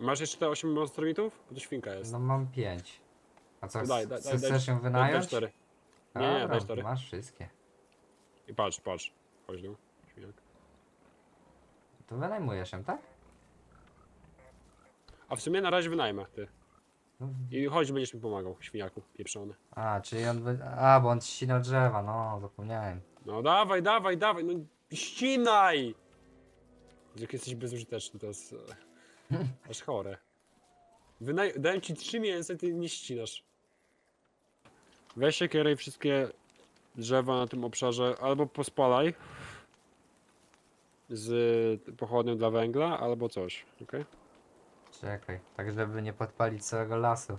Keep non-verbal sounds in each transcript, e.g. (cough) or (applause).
Masz jeszcze te 8 monstermitów? Bo to świnka jest. No mam pięć. A co, To daj, daj, daj, chcesz ją Daj, daj wynająć? 4. Nie, nie, daj 4. masz wszystkie. I patrz, patrz. Chodź tu. Świniak. To wynajmujesz ją, tak? A w sumie na razie wynajmę, ty. No, I chodź, będziesz mi pomagał, świniaku, pieprzony. A, czyli on by... A, bo on ścinał drzewa, no, zapomniałem. No dawaj, dawaj, dawaj, no ścinaj! Jak jesteś bezużyteczny, to jest e, (laughs) aż chore. Wynaj dałem ci trzy mięsa ty nie ścinasz. Weź się kieraj wszystkie drzewa na tym obszarze, albo pospalaj z pochodnią dla węgla, albo coś, okej? Czekaj, tak żeby nie podpalić całego lasu.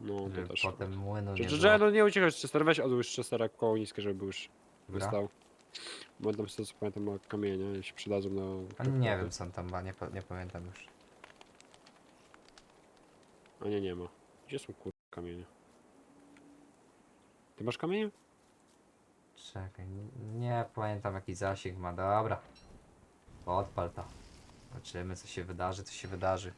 No to Żeby też. potem młynu nie było. że no nie uciekać z Chester, weź odłóż Chestera koło niskie, żeby już Dobra. wystał. Bo tam z tego co pamiętam ma kamienie i się przydadzą na... A nie wiem co on tam ma, nie, pa- nie pamiętam już. A nie, nie ma. Gdzie są kur... kamienie? Ty masz kamienie? Czekaj, n- nie pamiętam jaki zasięg ma, dobra. Odpal to. Zobaczymy co się wydarzy, co się wydarzy.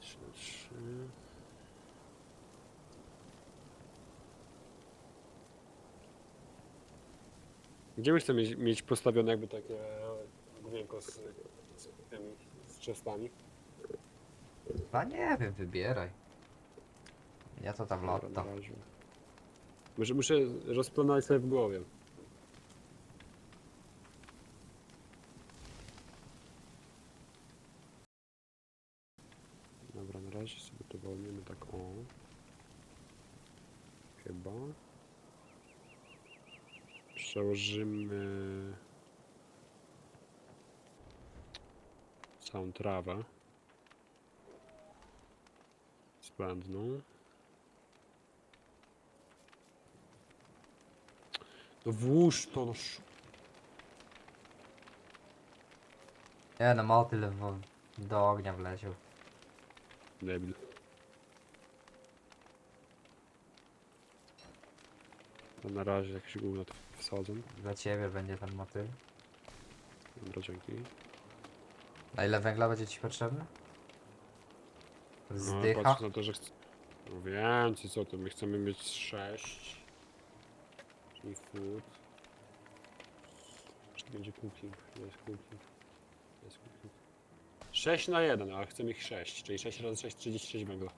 Trzy, trzy. Gdzie my chcemy mieć, mieć postawione jakby takie główienko z, z tymi, z chestami? A nie wiem, wybieraj. Ja to tam Dobra, lotto. na razie. Muszę, muszę rozplanować sobie w głowie. Dobra, na razie sobie to wolnimy tak o. Chyba. Przełożymy całą trawę. Zbędną. No włóż to, no sz- Nie no, motyl w, do ognia wleciał. Debil. To na razie jakieś gówno to wsadzą. Dla ciebie będzie ten motyl. Dobra, dzięki. Na ile węgla będzie ci potrzebne? No, Zdycha? patrz na to, że chcę... No więcej, co to? My chcemy mieć 6. Czyli food. Czy to będzie cooking? Nie jest cooking. Jest cooking. 6 na 1, ale chcemy ich 6, czyli 6 razy 6, 36 węgla.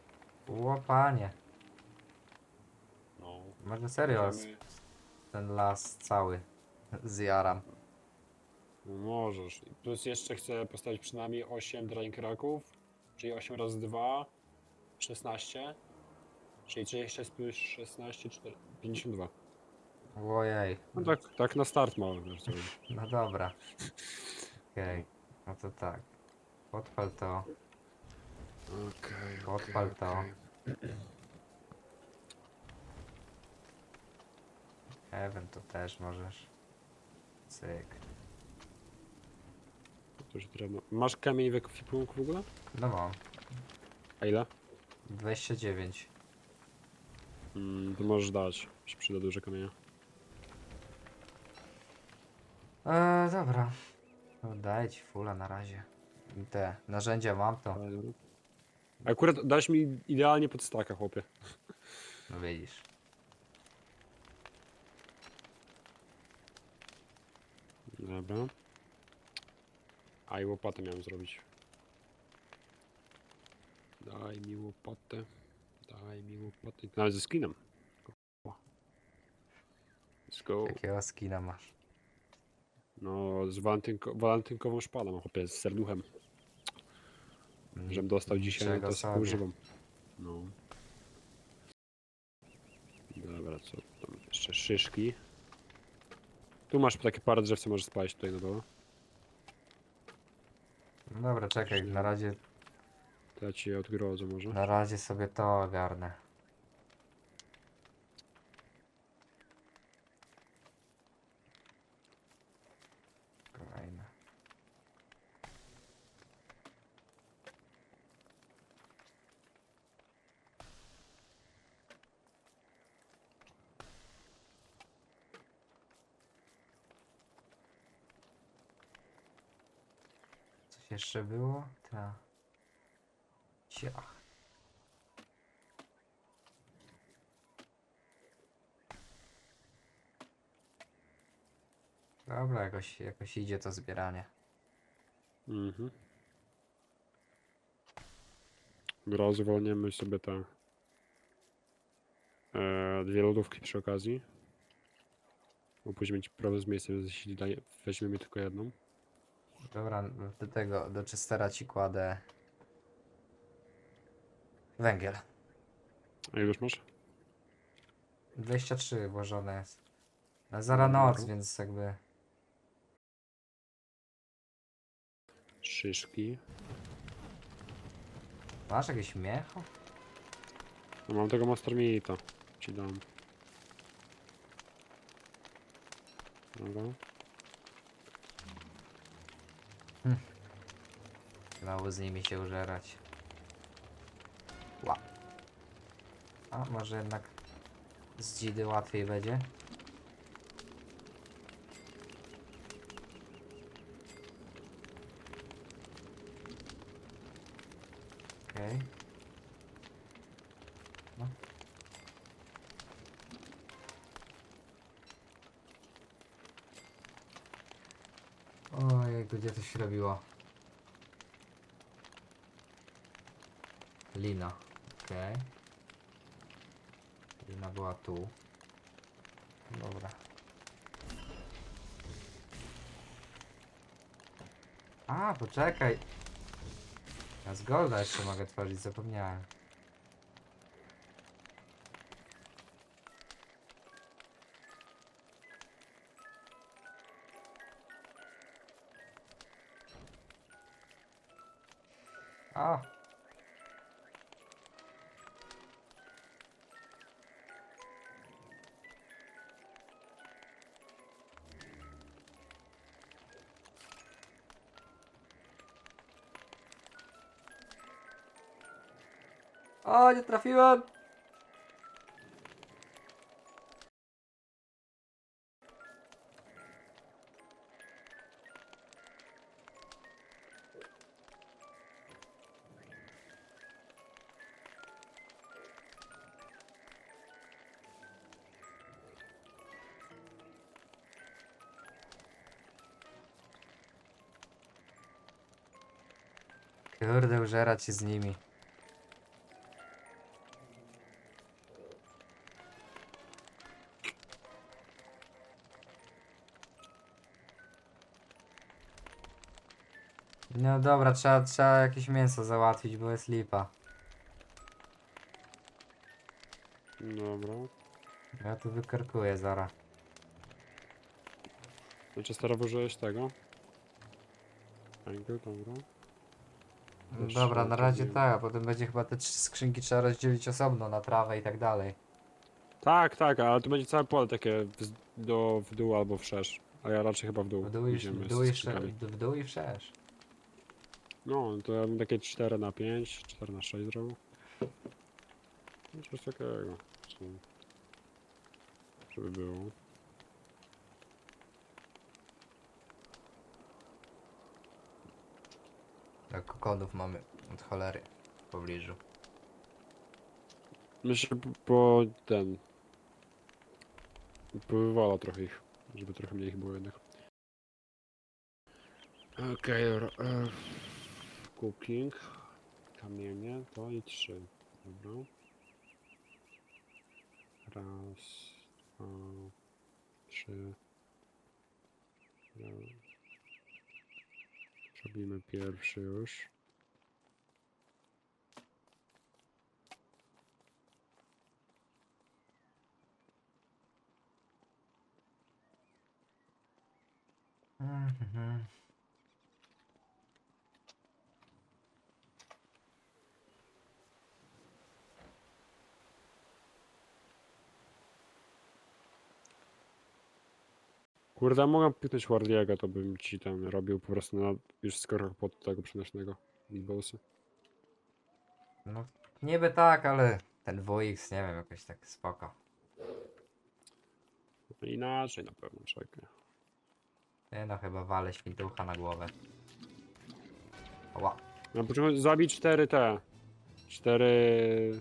Łopanie. No. Może serio Możemy- ten las cały zjaram. Możesz. I Plus jeszcze chcę postawić przynajmniej 8 drink raków, czyli 8 razy 2, 16. Czyli 36 plus 16, 4, 52. Ojej. No tak, tak na start mały. wiesz co robić. No dobra. Okej. No to tak. Odpal to. Okej, Odpal to. Ewen to też możesz. Cyk. To już drewno. Masz kamień w ekwipunku w ogóle? No mam. A ile? 29. Mm, to możesz dać. Mi się przyda dużo kamienia. Eee, dobra. No, daję ci fula na razie. Te narzędzia mam to. Akurat dałeś mi idealnie pod staka, chłopie. No widzisz. Dobra. A i łopatę miałem zrobić. Daj mi łopatę. Daj mi łopatę. Nawet ze skinem. Let's go. Jakiego skina masz? No, z walentynko walentynkową szpadą, chłopie, z serduchem. Żebym dostał dzisiaj, to sobie używam. No. Dobra, co tam jeszcze? Szyszki. Tu masz takie parę drzew, co możesz spalić tutaj na dole. Dobra, czekaj, na razie, To ja ci je odgrodzę może. na razie sobie to ogarnę. Kolejne. Coś jeszcze było? Ta. Ciach. Dobra, jakoś, jakoś idzie to zbieranie. Mhm. Dobra, zwolnimy sobie te e, dwie lodówki przy okazji. Bo później będzie problem z miejscem, jeśli weźmiemy tylko jedną. Dobra, do tego, do czystera ci kładę węgiel. A już masz? 23 włożone jest. Na zara noc, więc jakby... Szyszki. Masz jakieś miecho? No mam tego Master Meata. Ci dam. Dobra. Znowu z nimi się użerać. Ła. A może jednak z dzidy łatwiej będzie? Okej. No. To się robiło? Lina. Okej. Lina była tu. Dobra. A, poczekaj. Ja z Golda jeszcze mogę tworzyć, zapomniałem. O, nie trafiłem! Kurde, użerać się z nimi. No dobra, trzeba, trzeba jakieś mięso załatwić, bo jest lipa. Dobra. Ja tu wykarkuję zara. Znaczy staro użyłeś tego? Węgiel, dobra. No Też dobra, na razie tak, a potem będzie chyba te trzy skrzynki trzeba rozdzielić osobno na trawę i tak dalej. Tak, tak, ale to będzie całe pole takie w, do, w dół albo wszerz. A ja raczej chyba w dół. W dół i, idziemy w z dół i, w dół i wszerz. No, to ja bym takie 4 na 5, 4 na 6 zrobił. No, Coś takiego. Żeby było. Tak, kokonów mamy od cholery w pobliżu. Myślę, bo ten... Powywala trochę ich, żeby trochę mniej ich było jednak. Okej, dobra. Cooking. Kamienie, to i trzy. Dobra. Raz, dwa, trzy. Dobra. Zrobimy pierwszy już. Mhm. Kurde, mogę piknąć Wardiego, to bym ci tam robił po prostu na już skoro pod tego przenośnego Beatboxy. No, niby tak, ale ten WX, nie wiem, jakoś tak spoko. No inaczej na pewno, czekaj. Nie no, chyba walę świntucha na głowę. Ła. No potrzebujemy zabić cztery te. Cztery...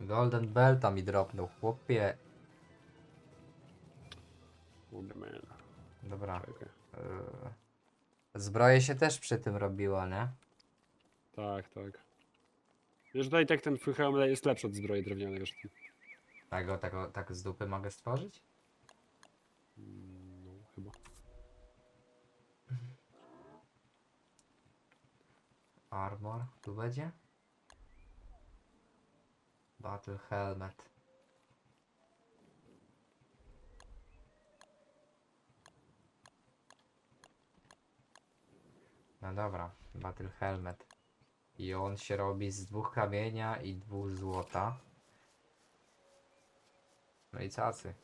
Golden Belta mi dropnął, chłopie. Wonderman. Dobra. Czekaj. Yy. Zbroje się też przy tym robiło, nie? Tak, tak. Wiesz, tutaj tak ten twój hełm jest lepszy od zbroi drewnianej. Wiesz. Tego, tego, tak z dupy mogę stworzyć? Mm, No, chyba. Armor, tu będzie? Battle Helmet. No dobra, Battle Helmet. I on się robi z dwóch kamienia i dwóch złota. No i cacy.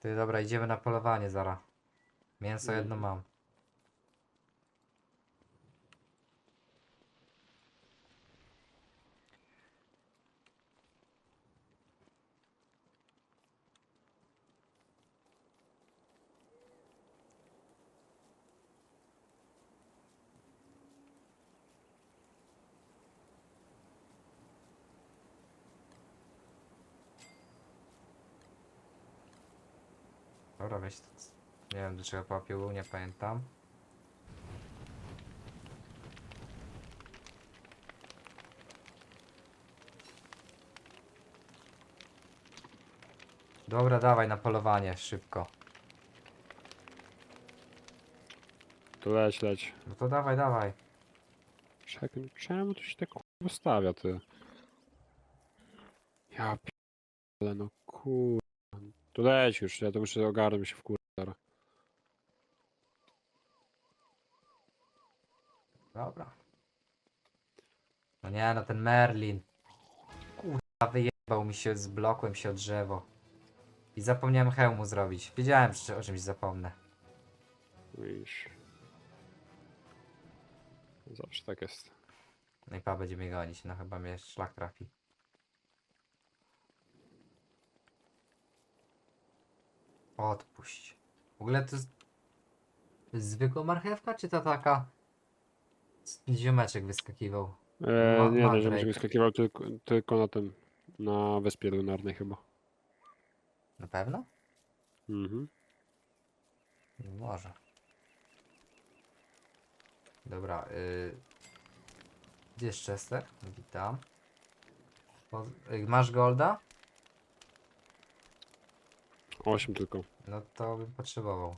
Ty dobra, idziemy na polowanie zara. Mięso jedno Mhm. mam. C- Nie wiem do czego papier był, nie pamiętam. Dobra, dawaj na polowanie, szybko. To leć, leć. No to dawaj, dawaj. Czekaj, czemu tu się tak kurwa stawia, ty? Ja ale no kur... To leć już, ja to muszę ogarnąć się w kur... zaraz. Dobra. No nie, no ten Merlin. Kurwa, wyjebał mi się, zblokłem się o drzewo. I zapomniałem hełmu zrobić. Wiedziałem, że o czymś zapomnę. Widzisz. Zawsze tak jest. No i pa będzie mnie gonić, no chyba mnie szlak trafi. Odpuść. W ogóle to jest... zwykła marchewka, czy to taka... Ziomeczek wyskakiwał. E, Ma- nie, ten Mandrake. żebym skakiwał tylko, tylko na tym, na wyspie lunarnej chyba. Na pewno? Mhm. No Może. Dobra, y... Gdzie jest Chester? Witam. Po... y, Masz golda? Osiem tylko. No to bym potrzebował.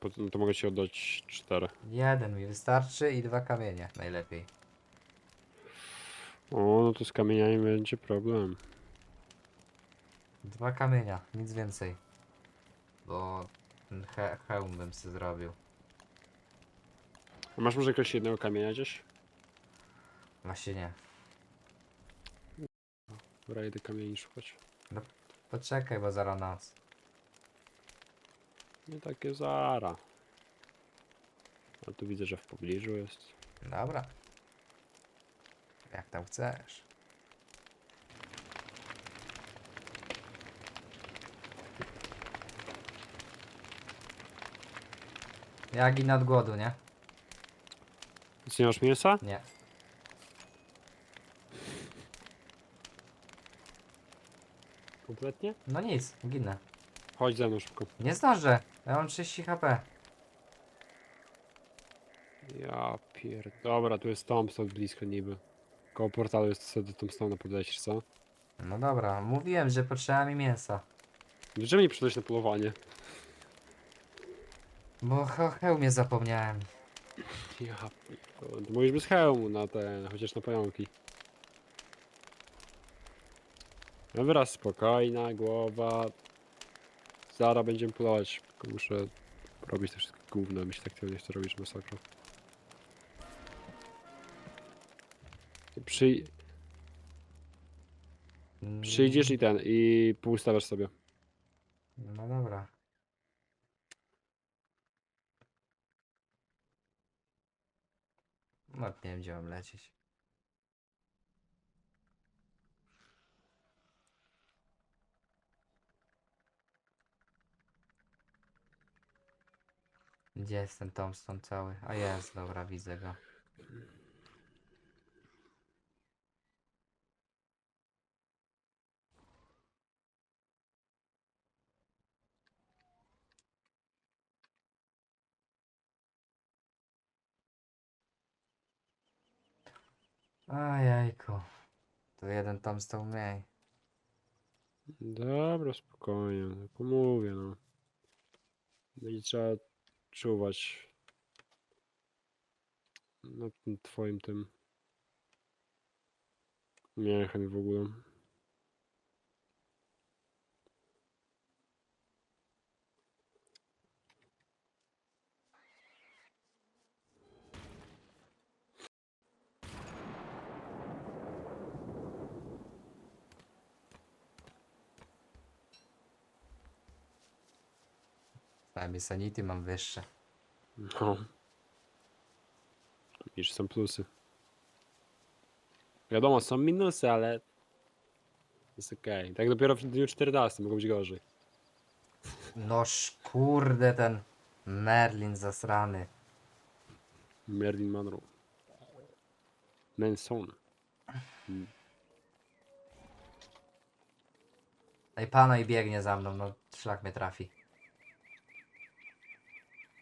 Po- No to mogę ci oddać cztery. Jeden mi wystarczy i dwa kamienie najlepiej. O, no to z kamieniami będzie problem. Dwa kamienia, nic więcej. Bo ten he hełm bym sobie zrobił. A masz może jakiegoś jednego kamienia gdzieś? Właśnie nie. Dobra, idę kamieni szukać. Poczekaj, bo zaraz nas. Nie takie zara. A tu widzę, że w pobliżu jest. Dobra. Jak tam chcesz. Ja ginę od głodu, nie? Nic nie masz mięsa? Nie. Kompletnie? No nic, ginę. Chodź ze mną szybko. Nie zdążę. Ja mam 30 HP. Ja pier... Dobra, tu jest Tombstone blisko niby. Koło portalu jest sobie do Tombstone'a podejść, co? No dobra, mówiłem, że potrzeba mi mięsa. Dlaczego nie przyszedłeś na polowanie? Bo o hełmie zapomniałem. Ja pierdolę. To mówisz bez hełmu na ten, chociaż na pająki. No wyraz spokojna głowa. Zara będziemy polować. Tylko muszę robić te wszystkie gówno, mi się tak nie chce robić masakra. Przy... Mm, Przyjdziesz i ten, i poustawiasz sobie. No dobra. No nie wiem gdzie mam lecieć. Gdzie jest ten tombstone cały? A jest, dobra, widzę go. Ojejku. To jeden tombstone mniej. Dobra, spokojnie, pomówię, no. Będzie trzeba czuwać nad tym twoim tym miechem w ogóle. Przynajmniej sanity mam wyższe. No. Widzisz, są plusy. Wiadomo, są minusy, ale jest okej. Tak dopiero w dniu 14 mogło być gorzej. Noż kurde ten Merlin zasrany. Marilyn Monroe. Manson. Ej pana i biegnie za mną, no szlak mnie trafi.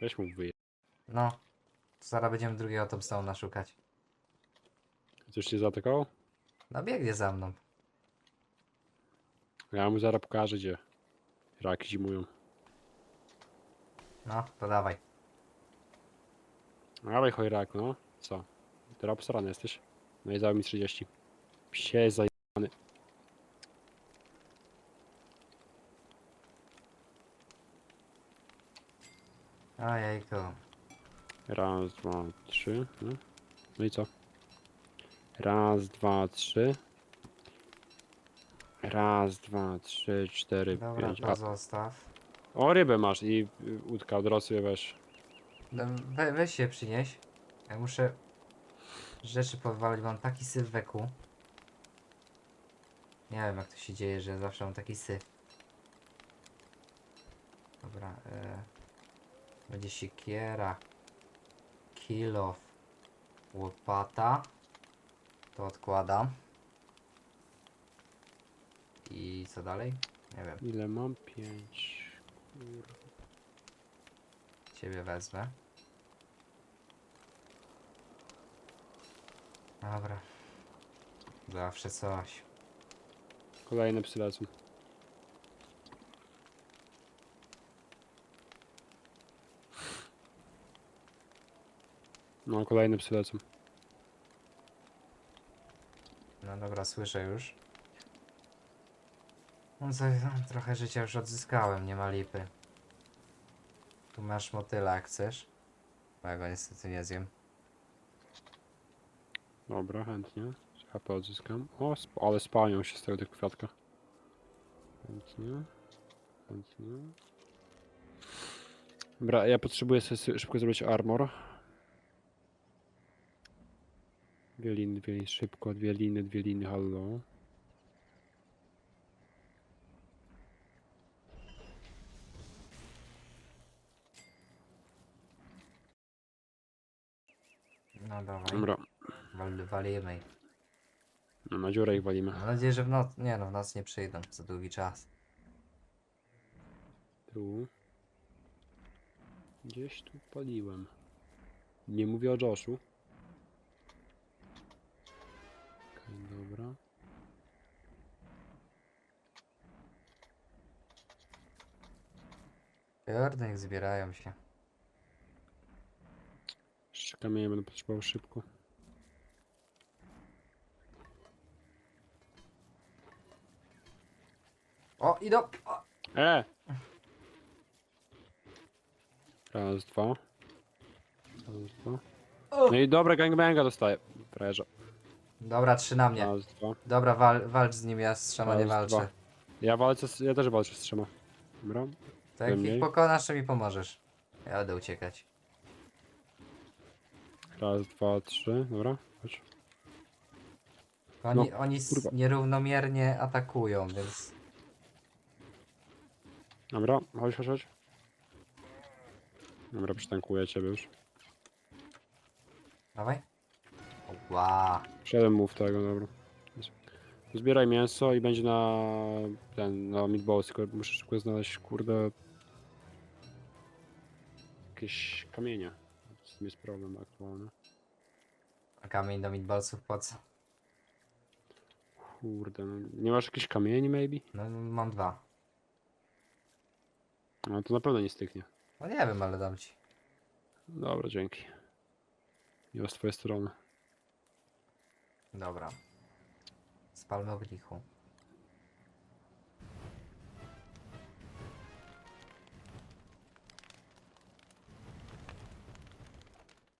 Weź mu wyje. No. Zaraz będziemy drugiego tombstone'a szukać. Coś cię zaatakował? No biegnie za mną. Ja mu zaraz pokażę, gdzie raki zimują. No, to dawaj. Dawaj chojrak, no. Co? Teraz obsrany jesteś. No i dał mi 30. Psie zajebany. Ojejku. Raz, dwa, trzy. No, no i co? Raz, dwa, trzy. Raz, dwa, trzy, cztery, Dobra, pięć. to A, zostaw. o, rybę masz i y, łódka od rosy weź. No, we, weź się przynieś. Ja muszę rzeczy powalić, mam taki syf w eku. Nie wiem jak to się dzieje, że zawsze mam taki syf. Dobra, e, będzie siekiera, kilof, łopata. To odkładam. I co dalej? Nie wiem, Ile mam? Pięć. Kurwa. ciebie wezmę. Dobra. Zawsze coś. Kolejne psy lecą. No, kolejne psy lecą. No dobra, słyszę już. No trochę życia już odzyskałem, nie ma lipy. Tu masz motyla jak chcesz. Bo ja go niestety nie zjem. Dobra, chętnie. HP odzyskam. O, sp ale spalnią się z tego tych kwiatka. Chętnie. Chętnie. Dobra, ja potrzebuję sobie sy- szybko zrobić armor. Dwie liny, dwie liny, szybko, dwie liny, dwie liny, hallo. No dawaj, Dobra, wal, walimy. ich. no, na dziurę ich walimy. Mam nadzieję, że w noc... Nie no, w noc nie przyjdą za długi czas. Tu. Gdzieś tu paliłem. Nie mówię o Joshu. Dobra. Niech zbierają się. Jeszcze kamienie będę potrzebował szybko. O, idą! O, E! Raz, dwa. Raz, dwa. No i dobra, gangbanga dostaję. Preża. Dobra, trzy na mnie. Raz, dwa. Dobra, wal, walcz z nim, ja z trzema nie Raz, walczę. dwa. Ja walczę, z, ja też walczę z trzema. Dobra. To jak ich mniej. pokonasz, to mi pomożesz. Ja będę uciekać. Raz, dwa, trzy. Dobra, chodź. Oni, oni s- kurwa. nierównomiernie atakują, więc... Dobra, chodź, chodź, chodź. Dobra, przytankuję ciebie już. Dawaj. Ła. Wszedłem mu w tego, dobra. Zbieraj mięso i będzie na ten, na meatballs, tylko muszę szybko znaleźć, kurde... Jakieś kamienie. Z tym jest problem aktualny. A kamień do meatballsów po co? Kurde, no, nie masz jakichś kamieni maybe? No mam dwa. No to na pewno nie styknie. No nie wiem, ale dam ci. Dobra, dzięki. Miło z twojej strony. Dobra. Spalmy oblichu.